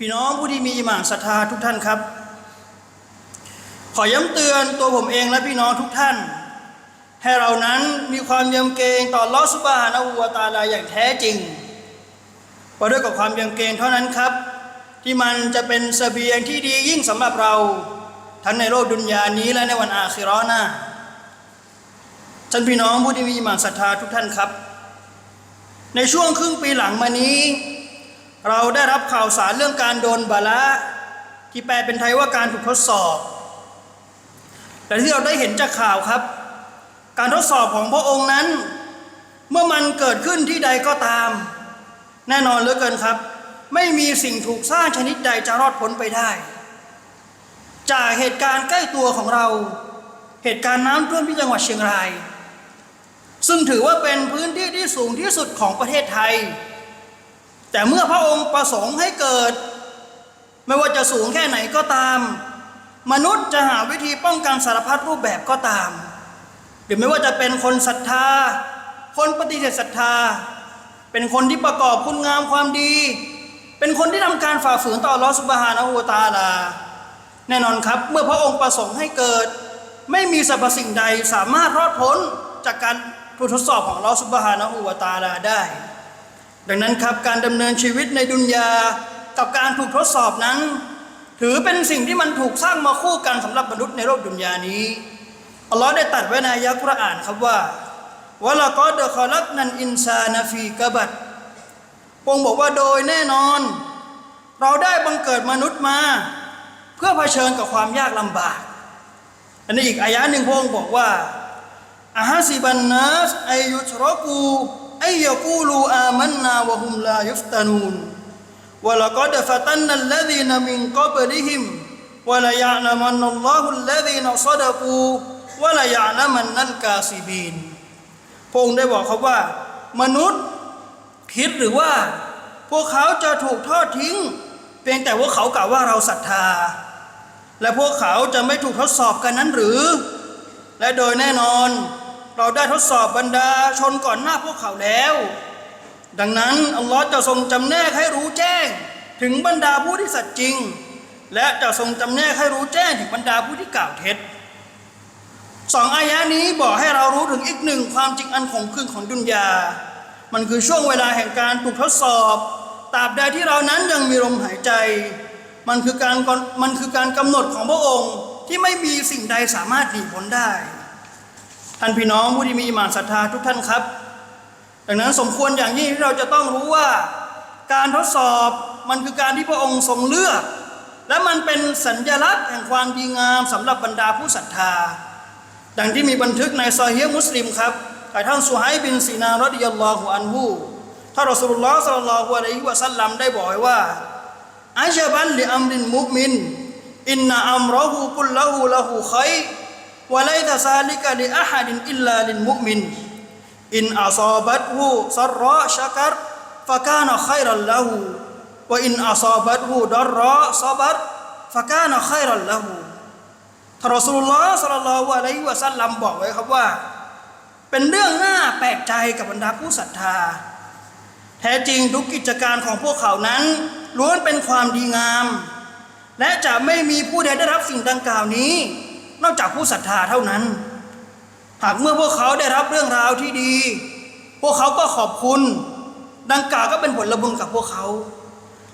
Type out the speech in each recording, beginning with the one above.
พี่น้องผู้ที่มีอิหมานศรัทธาทุกท่านครับ ขอย้ำเตือนตัวผมเองและพี่น้องทุกท่าน ให้เรานั้นมีความยำเกรงต่อลอสุบฮานะฮูวตาลาอย่างแท้จริงเพราะด้วยกับความยำเกรงเท่านั้นครับ ที่มันจะเป็นเสบียงที่ดียิ่งสำหรับเรา ทั้งในโลกดุนยานี้และในวันอาคิราะห์หน้าท่านพี่น้องผู้ที่มีอิหมานศรัทธาทุกท่านครับ ในช่วงครึ่งปีหลังมานี้ เราได้รับข่าวสารเรื่องการโดนบาละที่แปลเป็นไทยว่าการถูกทดสอบ แต่ที่เราได้เห็นจากข่าวครับ การทดสอบของพระองค์นั้น เมื่อมันเกิดขึ้นที่ใดก็ตาม แน่นอนเหลือเกินครับ ไม่มีสิ่งถูกสร้างชนิดใดจะรอดพ้นไปได้ จากเหตุการณ์ใกล้ตัวของเรา เหตุการณ์น้ำท่วมที่จังหวัดเชียงราย ซึ่งถือว่าเป็นพื้นที่ที่สูงที่สุดของประเทศไทย แต่เมื่อพระองค์ประสงค์ให้เกิด ไม่ว่าจะสูงแค่ไหนก็ตาม มนุษย์จะหาวิธีป้องกันสารพัดรูปแบบก็ตาม หรือไม่ว่าจะเป็นคนศรัทธา คนปฏิเสธศรัทธา เป็นคนที่ประกอบคุณงามความดี เป็นคนที่ทำการฝ่าฝืนต่ออัลอสุบฮานะฮูตาลา แน่นอนครับ เมื่อพระองค์ประสงค์ให้เกิด ไม่มีสรรพสิ่งใดสามารถรอดพ้นจากการถูกทดสอบของอัลอสุบฮานะฮูตาลาได้ ดังนั้นครับการดำเนินชีวิตในดุนยากับการถูกทดสอบนั้น ถือเป็นสิ่งที่มันถูกสร้างมาคู่กันสำหรับมนุษย์ในโลกดุนยานี้อัลลอฮ์ได้ตัดไว้ในอายะห์กุรอานครับว่าวะละกอดคอลักนันอินซานฟีกะบัดพงค์บอกว่าโดยแน่นอน เราได้บังเกิดมนุษย์มา เพื่อเผชิญกับความยากลำบาก อันนี้อีกอายะหนึ่งพงค์บอกว่าอาฮาซิบันนัสอายุชรกู อัยยกูลูอามันนาวะฮุมลายุฟตานูนวะละกอดฟะตันนัลลซีนมินกับลิฮิมวะลายะลามันนัลลอฮุลลซีนซะดะกูวะลายะลามันนัลกาซิบีนพระองค์ได้บอกครับว่า มนุษย์คิดหรือว่า พวกเขาจะถูกทอดทิ้ง เพียงแต่ว่าเขากล่าวว่าเราศรัทธา และพวกเขาจะไม่ถูกทดสอบกันนั้นหรือ และโดยแน่นอน เราได้ทดสอบบรรดาชนก่อนหน้าพวกเขาแล้ว ดังนั้นอัลลอฮ์จะทรงจำแนกให้รู้แจ้ง ถึงบรรดาผู้ที่สัตย์จริง และจะทรงจำแนกให้รู้แจ้งถึงบรรดาผู้ที่กล่าวเท็จสองอายะนี้บอกให้เรารู้ถึงอีกหนึ่งความจริงอันของคืนของดุนยา มันคือช่วงเวลาแห่งการถูกทดสอบตราบใดที่เรานั้นยังมีลมหายใจ มันคือการมันคือการกำหนดของพระองค์ที่ไม่มีสิ่งใดสามารถหนีพ้นได้ ท่านพี่น้องผู้ที่มีอิมานศรัทธาทุกท่านครับ ดังนั้นสมควรอย่างยิ่งที่เราจะต้องรู้ว่า การทดสอบมันคือการที่พระองค์ทรงเลือก และมันเป็นสัญญลักษณ์แห่งความดีงามสำหรับบรรดาผู้ศรัทธา ดังที่มีบันทึกในซอฮีฮ์มุสลิมครับจากท่านสุไฮบินซีนารดิยัลลอฮุอันฮูท่านรอสุลลอฮ์สัลลัลลอฮุอะลัยฮิวะสัลลัมได้บอกไว้ว่าอาชบันลิอัมรินมุมินอินนาอัมรอฮูกุลละฮูละฮูขัย วะไลตะซาลิกะลิอะฮัดินอิลลาลินมุมินอินอาซาบัตฮูซัรราชักรฟะกานะขัยรัลละฮูวะอินอาซาบัตฮูดัรราซับัรฟะกานะขัยรัลละฮูท่านรอสูลุลลอฮ์สัลลัลลอฮุอะลัยฮิวะสัลลัมบอกไว้ครับว่า เป็นเรื่องน่าแปลกใจกับบรรดาผู้ศรัทธา แท้จริงทุกกิจการของพวกเขานั้น ล้วนเป็นความดีงาม และจะไม่มีผู้ใดได้รับสิ่งดังกล่าวนี้ นอกจากผู้ศรัทธาเท่านั้น หากเมื่อพวกเขาได้รับเรื่องราวที่ดี พวกเขาก็ขอบคุณ ดังกล่าวก็เป็นผลบุญกับพวกเขา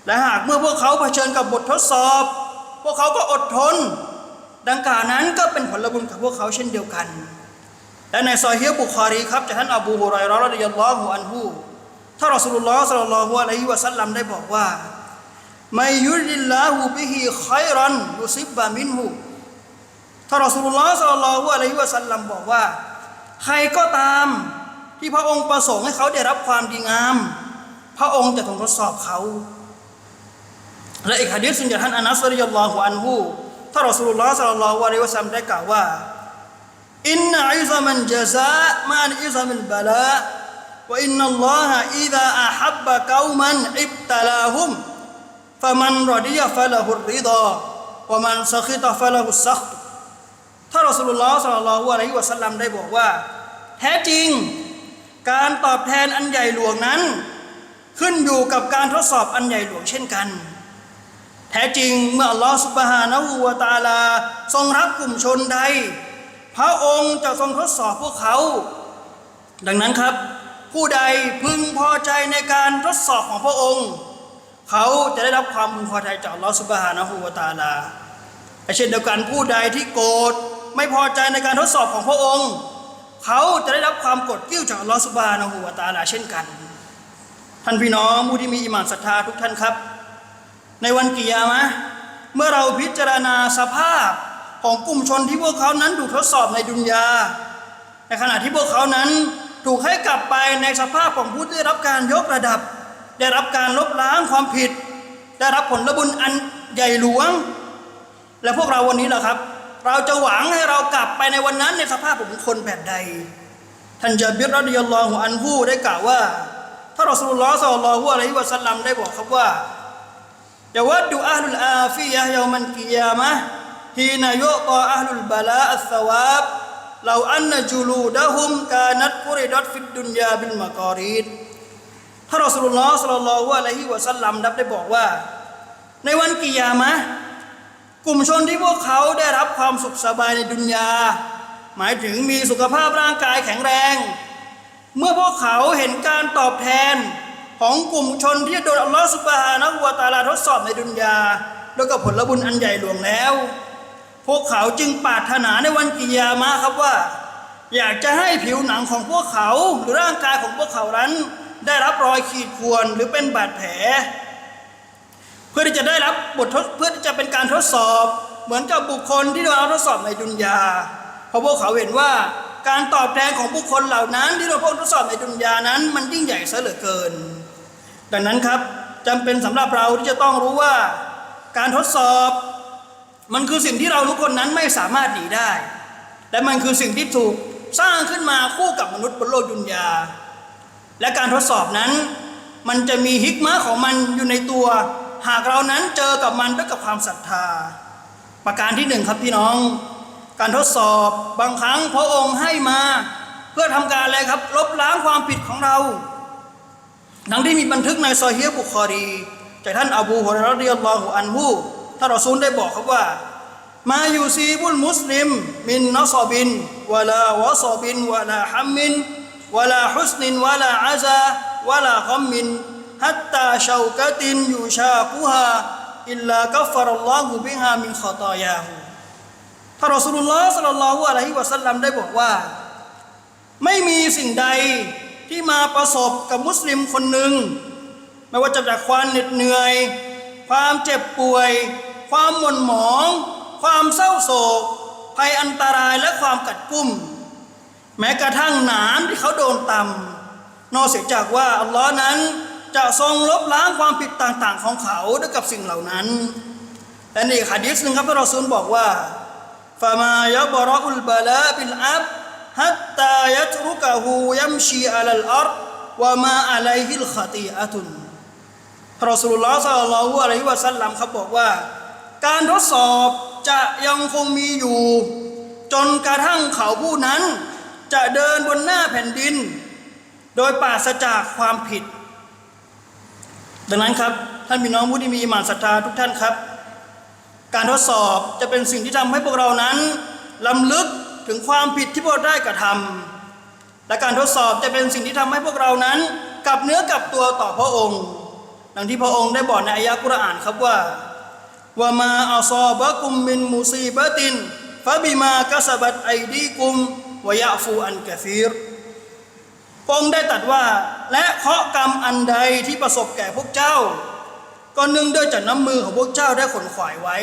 และหากเมื่อพวกเขาเผชิญกับบททดสอบ พวกเขาก็อดทน ดังกล่าวนั้นก็เป็นผลบุญกับพวกเขาเช่นเดียวกัน และในซอยเฮียบุคอรีครับจากท่านอบูฮุไรราะห์รดิยัลลอฮุอันฮูท่านรอสูลุลลอฮ์สัลลัลลอฮุอะลัยฮิวะสัลลัมได้บอกว่าไม่ยุริลลาหูบิฮิขัยรันยุซิบบะมินหู ท่านรอสูลุลลอฮ์สัลลัลลอฮุอะลัยฮิวะสัลลัมบอกว่า ใครก็ตามที่พระองค์ประสงค์ให้เขาได้รับความดีงาม พระองค์จะทรงทดสอบเขา และอีกหะดีษซึ่งจากท่านอานัสรดิยัลลอฮุอันฮูท่านรอสูลุลลอฮ์สัลลัลลอฮุอะลัยฮิวะสัลลัมได้กล่าวว่า อินนอิซามันจซามันอิซามิลบาลา وإن الله إذا أحب قوما ابتلاهم فمن رضي فله الرضا ومن سخط فله السخط ถ้ารอสุลลอฮ์สัลลัลลอฮุอะลัยฮิวะสัลลัมได้บอกว่า แท้จริง การตอบแทนอันใหญ่หลวงนั้น ขึ้นอยู่กับการทดสอบอันใหญ่หลวงเช่นกัน แท้จริงเมื่ออัลลอฮฺสุบฮานะฮูวะตาลา ทรงรักกลุ่มชนใด พระองค์จะทรงทดสอบพวกเขา ดังนั้นครับ ผู้ใดพึงพอใจในการทดสอบของพระองค์ เขาจะได้รับความพึงพอใจจากอัลลอฮฺสุบฮานะฮูวะตาลาเช่นเดียวกันผู้ใดที่โกรธ ไม่พอใจในการทดสอบของพระองค์ เขาจะได้รับความกดกิ้วจากอัลลอฮฺสุบานะฮูวะตาลาเช่นกัน ท่านพี่น้องผู้ที่มีอิมานศรัทธาทุกท่านครับ ในวันกิยามะเมื่อเราพิจารณาสภาพของกลุ่มชนที่พวกเขานั้นถูกทดสอบในดุนยา ในขณะที่พวกเขานั้นถูกให้กลับไปในสภาพของผู้ที่ได้รับการยกระดับ ได้รับการลบล้างความผิด ได้รับผลบุญอันใหญ่หลวง และพวกเราวันนี้ล่ะครับ เราจะหวังให้เรากลับไปในวันนั้นในสภาพของคนแบบใด ท่านจาบิรดิยลองของอันฮู้ได้กล่าวว่าถ้าเราสุลลอสอลลหัวอะไรวะสลัมได้บอกครับว่าจะวัดดูอัลลอาฟียะยามันกิยามะฮีนายกออัลลบาลาอัลสวาบเราอันนจูลูดะฮุมกานัดกุริดฟิดดุนยาบินมากอรีดถ้าเราสุลลอสอลลหัวอะไรวะสลลัมได้บอกว่า ในวันกิยามะ กลุ่มชนที่พวกเขาได้รับความสุขสบายในดุนยา หมายถึงมีสุขภาพร่างกายแข็งแรง เมื่อพวกเขาเห็นการตอบแทนของกลุ่มชนที่โดนอัลลอฮฺสุบฮานะฮูวตาลาทดสอบในดุนยา แล้วก็ผลบุญอันใหญ่หลวงแล้ว พวกเขาจึงปรารถนาในวันกิยามะครับว่า อยากจะให้ผิวหนังของพวกเขาหรือร่างกายของพวกเขานั้น ได้รับรอยขีดข่วนหรือเป็นบาดแผล เพื่อที่จะได้รับบททดเพื่อที่จะเป็นการทดสอบ เหมือนกับบุคคลที่โดนเอาทดสอบในดุนยาเพราะพวกเขาเห็นว่าการตอบแทนของบุคคลเหล่านั้น ที่โดนพวกทดสอบในดุนยานั้น มันยิ่งใหญ่ซะเหลือเกิน ดังนั้นครับจำเป็นสำหรับเราที่จะต้องรู้ว่า การทดสอบ มันคือสิ่งที่เราทุกคนนั้นไม่สามารถหนีได้ และมันคือสิ่งที่ถูกสร้างขึ้นมาคู่กับมนุษย์บนโลกดุนยา และการทดสอบนั้น มันจะมีฮิกมะของมันอยู่ในตัว หากเรานั้นเจอกับมันด้วยกับความศรัทธา ประการที่หนึ่งครับพี่น้อง การทดสอบบางครั้งพระองค์ให้มา เพื่อทำการอะไรครับ ลบล้างความผิดของเรา ดังที่มีบันทึกในซอฮีบุคอรีจากท่านอบูฮุรอยเรดิยัลลอฮุอันฮุท่านรอซูลได้บอกครับว่า มาอยู่ซีบุลมุสลิม มินนัสบินวะลาวะซบินวะลาฮัมมินวะลาฮุสนินวะลาอาซาวะลากัมมิน ฮัตตาชาวกะตินยูชากุฮาอิลลากัฟฟารัลลอฮุบิฮามินขอตายาฮูท่านรอซูลุลลอฮ์สัลลัลลอฮุอะลัยฮิวะสัลลัมได้บอกว่า ไม่มีสิ่งใดที่มาประสบกับมุสลิมคนหนึ่ง ไม่ว่าจะจากความเหน็ดเหนื่อย ความเจ็บป่วย ความหม่นหมอง ความเศร้าโศก ภัยอันตรายและความกัดกุ้ม แม้กระทั่งหนามที่เขาโดนตำนอกเสียจากว่าอัลลอฮ์นั้น จะทรงลบล้างความผิดต่างๆ ของเขาด้วยกับสิ่งเหล่านั้น และนี่ฮะดีษหนึ่งครับที่เราซูลบอกว่าฟามายะบรอุลบาลาบิลอับฮัตตายัตรุกะฮูยัมชีอัลลอัรวะมาอะลัยฮิลขตีอะตุนรอสูลุลลอฮ์สัลลัลลอฮุอะลัยฮิวะสัลลัมเขาบอกว่า การทดสอบจะยังคงมีอยู่ จนกระทั่งเขาผู้นั้น จะเดินบนหน้าแผ่นดิน โดยปราศจากความผิด ดังนั้นครับท่านพี่น้องผู้ที่มีอิมานศรัทธาทุกท่านครับ การทดสอบจะเป็นสิ่งที่ทำให้พวกเรานั้นลำลึกถึงความผิดที่พวกเราได้กระทำและการทดสอบจะเป็นสิ่งที่ทำให้พวกเรานั้นกลับเนื้อกลับตัวต่อพระองค์ ดังที่พระองค์ได้บอกในอายะกุรอานครับว่าว่ามาอัลซอบะกุมมินมุซีบะตินฟะบิมากะสบัตไอดีกุมวะยะฟูอันกะฟีร พระองค์ได้ตรัดว่า และเคราะห์กรรมอันใดที่ประสบแก่พวกเจ้า ก็เนื่องด้วยจากน้ำมือของพวกเจ้าได้ขนขวายไว้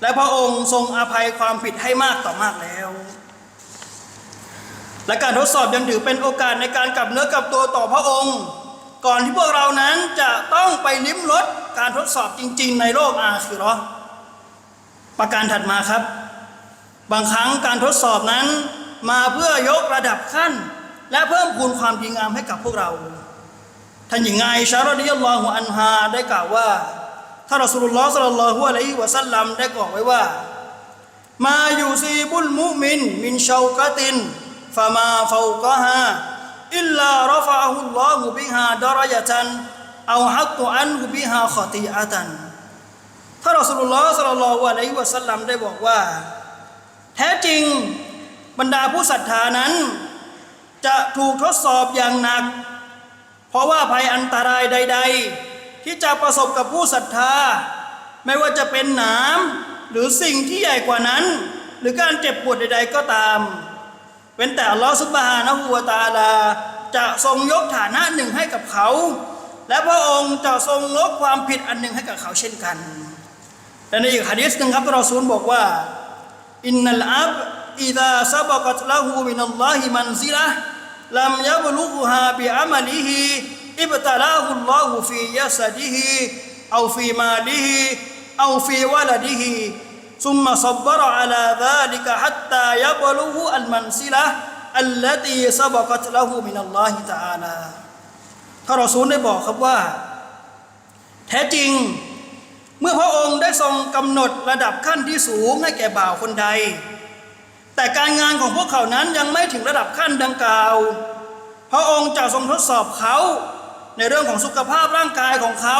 และพระองค์ทรงอภัยความผิดให้มากต่อมากแล้ว และการทดสอบยังถือเป็นโอกาสในการกลับเนื้อกลับตัวต่อพระองค์ ก่อนที่พวกเรานั้นจะต้องไปลิ้มรสการทดสอบจริง ๆ ในโลกอาคิเราะห์ประการถัดมาครับ บางครั้งการทดสอบนั้นมาเพื่อยกระดับขั้น และเพิ่มพูนความดีงามให้กับพวกเรา ท่านหญิงไอชารดิยัลลอฮุอันฮาได้กล่าวว่าท่านรอสูลุลลอฮ์สัลลัลลอฮุอะลัยฮิวะสัลลัมได้กล่าวไว้ว่า มาอยู่ซีบุลมุมิน มินชาวกะตินฟามาฟาวกะฮาอิลลารฟะฮุลลอฮุบิฮาดารยะตันเอาฮักตุอันฮุบิฮาขอตีอะตันถ้ารอสุลลอฮ์สัลลัลลอฮุอะลัยฮิวะสัลลัมได้บอกว่า แท้จริงบรรดาผู้ศรัทธานั้น จะถูกทดสอบอย่างหนัก เพราะว่าภัยอันตรายใด ๆ ที่จะประสบกับผู้ศรัทธา ไม่ว่าจะเป็นหนามหรือสิ่งที่ใหญ่กว่านั้น หรือการเจ็บปวดใด ๆ ก็ตามเว้นแต่ลอฮฺซุบฮานะฮูวตาลา จะทรงยกฐานะหนึ่งให้กับเขา และพระองค์จะทรงลดความผิดอันหนึ่งให้กับเขาเช่นกันและในอีกฮะดีษหนึ่งครับเราซูลบอกว่าอินนัลอับอิดาซาบกัตละหูมินัลลอฮิมันซิละ ลัมยับลุกฮาบิอามัลิฮิอิบตะลาฮุลลอฮุฟียะซดิฮิเอาฟีมาลิฮิเอาฟีวะลดิฮิ ثم صبر على ذلك حتى يبلغ المنزلة التي سبقت له من الله تعالى ถ้ารอซูลได้บอกครับว่า แท้จริง เมื่อพระองค์ได้ทรงกำหนดระดับขั้นที่สูงให้แก่บ่าวคนใด แต่การงานของพวกเขานั้นยังไม่ถึงระดับขั้นดังกล่าว พระองค์จะทรงทดสอบเขาในเรื่องของสุขภาพร่างกายของเขา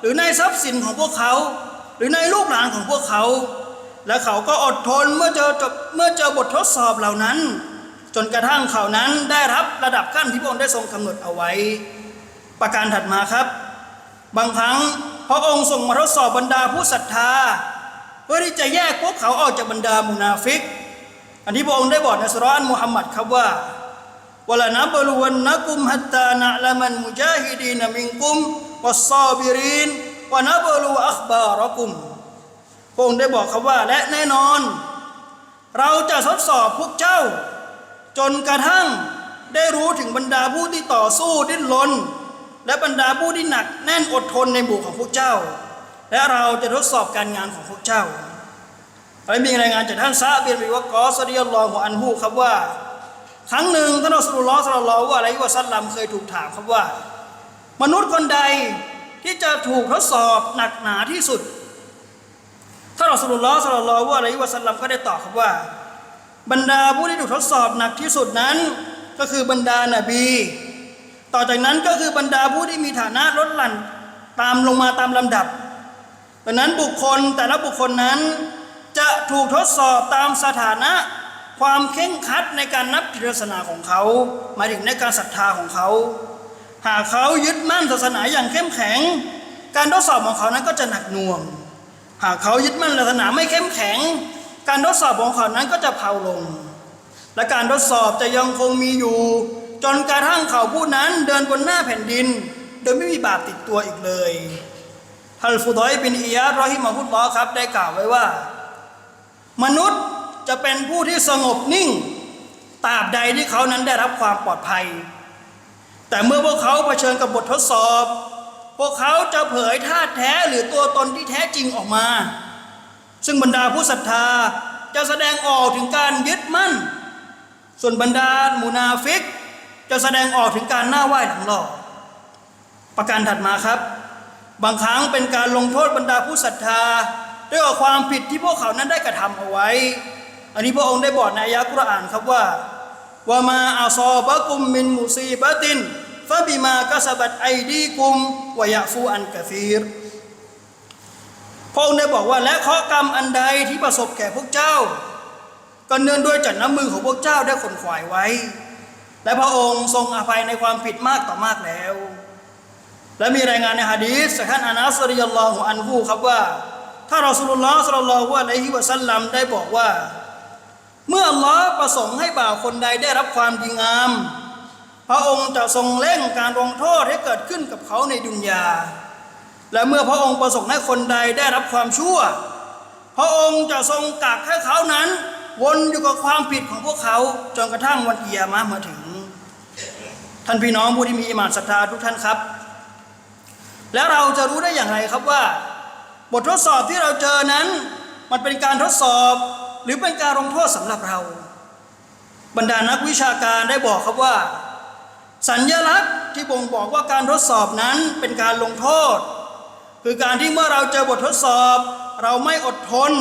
หรือในทรัพย์สินของพวกเขา หรือในลูกหลานของพวกเขา และเขาก็อดทนเมื่อเจอจบเมื่อเจอบททดสอบเหล่านั้น จนกระทั่งเขานั้นได้รับระดับขั้นที่พระองค์ได้ทรงกำหนดเอาไว้ ประการถัดมาครับ บางครั้งพระองค์ทรงมาทดสอบบรรดาผู้ศรัทธา เพื่อที่จะแยกพวกเขาออกจากบรรดามุนาฟิก อันที่พระองค์ได้บอกในสุรานมุฮัมมัดครับว่าวลานับลุวันนักุมฮัตตานะละมันมุจาฮิดีนมิงกุมวัสซาบิรินวนับลุอัคบารกุมพระองค์ได้บอกครับว่าและแน่นอน เราจะทดสอบพวกเจ้า จนกระทั่งได้รู้ถึงบรรดาผู้ที่ต่อสู้ดิ้นรนและบรรดาผู้ที่หนักแน่นอดทนในหมู่ของพวกเจ้า และเราจะทดสอบการงานของพวกเจ้า และมีรายงานจากท่านซาบินบิวกอสรดิยัลลอฮุอันฮูครับว่า ครั้งหนึ่งท่านอัสลุลลอฮ์สัลลัลลอฮุอะลัยฮิวะสัลลัมเคยถูกถามครับว่า มนุษย์คนใดที่จะถูกทดสอบหนักหนาที่สุดท่านอัสลุลลอฮ์สัลลัลลอฮุอะลัยฮิวะสัลลัมก็ได้ตอบครับว่า บรรดาผู้ที่ถูกทดสอบหนักที่สุดนั้น ก็คือบรรดานาบี ต่อจากนั้นก็คือบรรดาผู้ที่มีฐานะลดหลั่นตามลงมาตามลำดับดังนั้นบุคคลแต่ละบุคคลนั้น จะถูกทดสอบตามสถานะ ความเข่งคัดในการนับถือศาสนาของเขาหมายถึงในการศรัทธาของเขา หากเขายึดมั่นศาสนาอย่างเข้มแข็ง การทดสอบของเขานั้นก็จะหนักหน่วง หากเขายึดมั่นศาสนาไม่เข้มแข็ง การทดสอบของเขานั้นก็จะเผาลง และการทดสอบจะยังคงมีอยู่ จนกระทั่งเขาผู้นั้นเดินบนหน้าแผ่นดิน โดยไม่มีบาปติดตัวอีกเลยฮัลฟุดอยบินอียาดรอฮิมาฮุดลอครับได้กล่าวไว้ว่า มนุษย์จะเป็นผู้ที่สงบนิ่งตราบใดที่เขานั้นได้รับความปลอดภัย แต่เมื่อพวกเขาเผชิญกับบททดสอบ พวกเขาจะเผยท่าแท้หรือตัวตนที่แท้จริงออกมา ซึ่งบรรดาผู้ศรัทธาจะแสดงออกถึงการยึดมั่น ส่วนบรรดามูนาฟิก จะแสดงออกถึงการหน้าไหว้หลังหลอกประการถัดมาครับ บางครั้งเป็นการลงโทษบรรดาผู้ศรัทธา ด้วยกับความผิดที่พวกเขานั้นได้กระทำเอาไว้ อันนี้พระองค์ได้บอกในอายะกุรอานครับว่าว่ามาอาซอบะกุมมินมุซีบะตินฟะบิมากะสบัดไอดีกุมวยะฟูอันกะฟีรพระองค์ได้บอกว่าและข้อกรรมอันใดที่ประสบแก่พวกเจ้า ก็เนื่องด้วยจากน้ำมือของพวกเจ้าได้ขนขวายไว้ และพระองค์ทรงอภัยในความผิดมากต่อมากแล้ว และมีรายงานในฮะดีษจากท่านอานัสริยัลลอฮุอันฮูครับว่า ถ้ารอสุลลอสลลอฮุอะลัยฮิวะสัลลัมได้บอกว่า เมื่ออัลลอฮ์ประสงค์ให้บ่าวคนใดได้รับความดีงาม พระองค์จะทรงเร่งการลงโทษให้เกิดขึ้นกับเขาในดุนยา และเมื่อพระองค์ประสงค์ให้คนใดได้รับความชั่ว พระองค์จะทรงกักให้เขานั้น วนอยู่กับความผิดของพวกเขาจนกระทั่งวันเกียรมามาถึง ท่านพี่น้องผู้ที่มีอิมานศรัทธาทุกท่านครับ แล้วเราจะรู้ได้อย่างไรครับว่า บททดสอบที่เราเจอนั้น มันเป็นการทดสอบหรือเป็นการลงโทษสำหรับเรา บรรดานักวิชาการได้บอกครับว่า สัญญลักษณ์ที่บ่งบอกว่าการทดสอบนั้นเป็นการลงโทษ คือการที่เมื่อเราเจอบททดสอบ เราไม่อดทน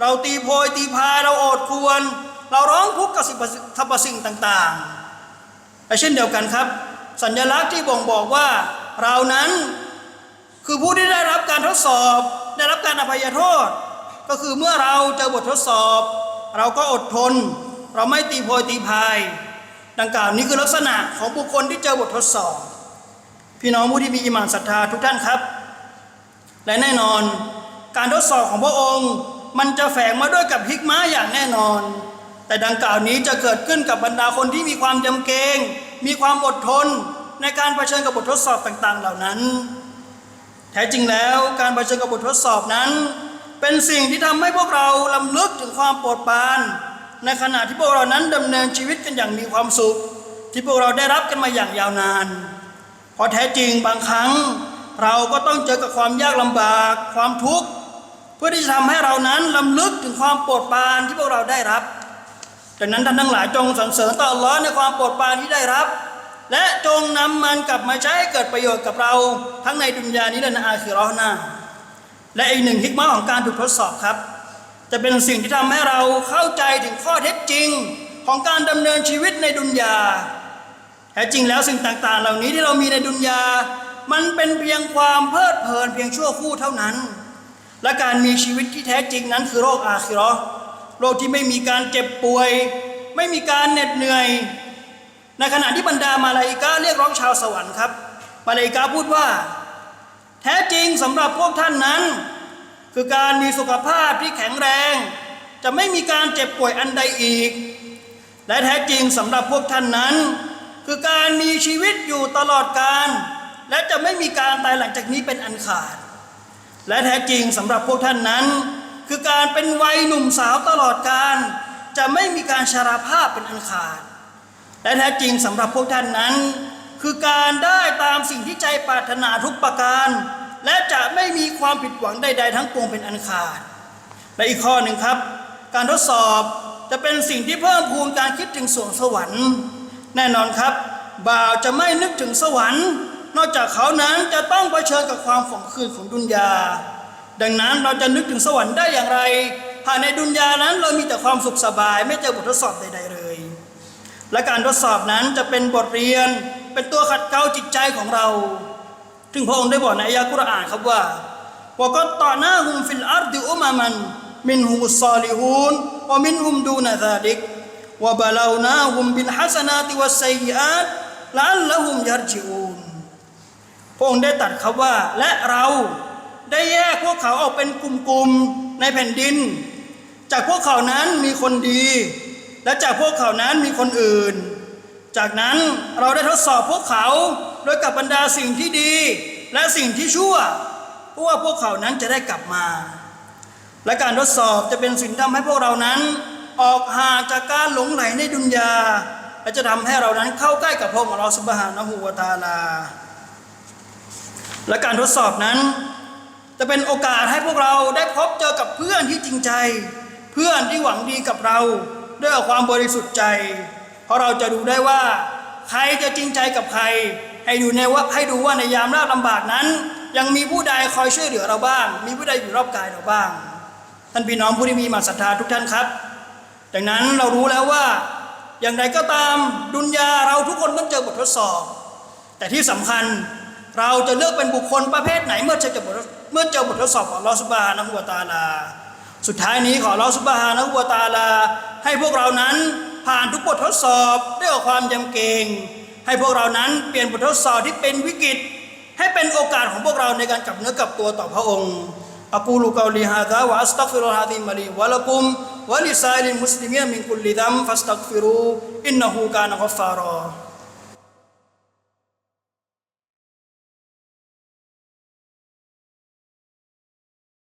เราตีโพยตีพายเราอดควร เราร้องทุกข์กับสิ่งทัพสิ่งต่างๆและเช่นเดียวกันครับ สัญญลักษณ์ที่บ่งบอกว่าเรานั้น คือผู้ที่ได้รับการทดสอบ ได้รับการอภัยโทษ ก็คือเมื่อเราเจอบททดสอบ เราก็อดทน เราไม่ตีโพยตีพาย ดังกล่าวนี้คือลักษณะของบุคคลที่เจอบททดสอบ พี่น้องผู้ที่มีอิมานศรัทธาทุกท่านครับ และแน่นอนการทดสอบของพระองค์ มันจะแฝงมาด้วยกับฮิกมาอย่างแน่นอน แต่ดังกล่าวนี้จะเกิดขึ้นกับบรรดาคนที่มีความยำเกรงมีความอดทนในการเผชิญกับบททดสอบต่างๆ เหล่านั้น ท้จริงแล้วการเผชิญกับบททดสอบนั้น เป็นสิ่งที่ทำให้พวกเราลำลึกถึงความโปรดปราน ในขณะที่พวกเรานั้นดำเนินชีวิตกันอย่างมีความสุข ที่พวกเราได้รับกันมาอย่างยาวนาน เพราะแท้จริงบางครั้ง เราก็ต้องเจอกับความยากลำบากความทุกข์เพื่อที่จะทำให้เรานั้นลำลึกถึงความโปรดปรานที่พวกเราได้รับดังนั้นท่านทั้งหลายจงสรรเสริญต่ออัลเลอฮ์ในความโปรดปรานที่ได้รับ และจงนำมันกลับมาใช้เกิดประโยชน์กับเรา ทั้งในดุนยานี้และในอาคิราะห์หน้า และอีกหนึ่งฮิกมะของการถูกทดสอบครับ จะเป็นสิ่งที่ทำให้เราเข้าใจถึงข้อเท็จจริงของการดำเนินชีวิตในดุนยาแท้จริงแล้วสิ่งต่างๆ เหล่านี้ที่เรามีในดุนยา มันเป็นเพียงความเพลิดเพลินเพียงชั่วครู่เท่านั้น และการมีชีวิตที่แท้จริงนั้นคือโรคอาคิราะห์โรคที่ไม่มีการเจ็บป่วย ไม่มีการเหน็ดเหนื่อย ในขณะที่บรรดามาลาอิกาเรียกร้องชาวสวรรค์ครับ มาลาอิกาพูดว่า แท้จริงสำหรับพวกท่านนั้น คือการมีสุขภาพที่แข็งแรง จะไม่มีการเจ็บป่วยอันใดอีก และแท้จริงสำหรับพวกท่านนั้น คือการมีชีวิตอยู่ตลอดกาลและจะไม่มีการตายหลังจากนี้เป็นอันขาด และแท้จริงสำหรับพวกท่านนั้น คือการเป็นวัยหนุ่มสาวตลอดกาลจะไม่มีการชราภาพเป็นอันขาด และแท้จริงสำหรับพวกท่านนั้น คือการได้ตามสิ่งที่ใจปรารถนาทุกประการ และจะไม่มีความผิดหวังใด ๆ ทั้งปวงเป็นอันขาด และอีกข้อหนึ่งครับ การทดสอบจะเป็นสิ่งที่เพิ่มพูนการคิดถึงสวงสวรรค์ แน่นอนครับ บ่าวจะไม่นึกถึงสวรรค์ นอกจากเขานั้นจะต้องเผชิญกับความขมขื่นของดุนยา ดังนั้นเราจะนึกถึงสวรรค์ได้อย่างไรหากในดุนยานั้นเรามีแต่ความสุขสบายไม่เจอบททดสอบใดๆเลย และการทดสอบนั้นจะเป็นบทเรียนเป็นตัวขัดเกลาจิตใจของเราถึงพระองค์ได้บอกในอายะกุรอานครับว่าว่าก็ต่อหน้าหุมฟิลอาร์ดิอุมามันมินฮุมุสซาลิฮูนวะมินฮุมดูนาซาดิกวะบะลาวนาฮุมบิลฮัสนาติวัสไซยิอาตละอัลละฮุมยัรจิอูนพระองค์ได้ตัดครับว่า และเราได้แยกพวกเขาออกเป็นกลุ่มๆในแผ่นดิน จากพวกเขานั้นมีคนดี และจากพวกเขานั้นมีคนอื่น จากนั้นเราได้ทดสอบพวกเขาโดยกับบรรดาสิ่งที่ดี และสิ่งที่ชั่วเพื่อว่าพวกเขานั้นจะได้กลับมา และการทดสอบจะเป็นสิ่งทำให้พวกเรานั้น ออกห่างจากการหลงไหลในดุนยาและจะทำให้เรานั้นเข้าใกล้กับพระองค์อัลลอฮฺสุบฮานะฮูวะตะอาลา และการทดสอบนั้นจะเป็นโอกาสให้พวกเราได้พบเจอกับเพื่อนที่จริงใจ เพื่อนที่หวังดีกับเรา ด้วยความบริสุทธิ์ใจ เพราะเราจะดูได้ว่า ใครจะจริงใจกับใคร ให้ดูในว่าให้ดูว่าในยามยากลำบากนั้น ยังมีผู้ใดคอยช่วยเหลือเราบ้าง มีผู้ใดอยู่รอบกายเราบ้าง ท่านพี่น้องผู้ที่มีมาศรัทธาทุกท่านครับดังนั้นเรารู้แล้วว่า อย่างไรก็ตามดุนยาเราทุกคนต้องเจอบททดสอบ แต่ที่สำคัญเราจะเลือกเป็นบุคคลประเภทไหนเมื่อเจอบทเมื่อเจอบททดสอบของลอสุบฮานะฮูวตาลา สุดท้ายนี้ขอลอสุบฮานะฮูวตาลา ให้พวกเรานั้นผ่านทุกบททดสอบด้วยความยำเกรงให้พวกเรานั้นเปลี่ยนบททดสอบที่เป็นวิกฤต ให้เป็นโอกาสของพวกเราในการกลับเนื้อกลับตัวต่อพระองค์อักูลูกาลีฮาดาวะอัสตักฟิรุลฮาดิมะลีวะละกุมวะลิซาลิมุสลิมีนมินกุลลิดัมฟัสตักฟิรูอินนะฮูกานกัฟฟารอ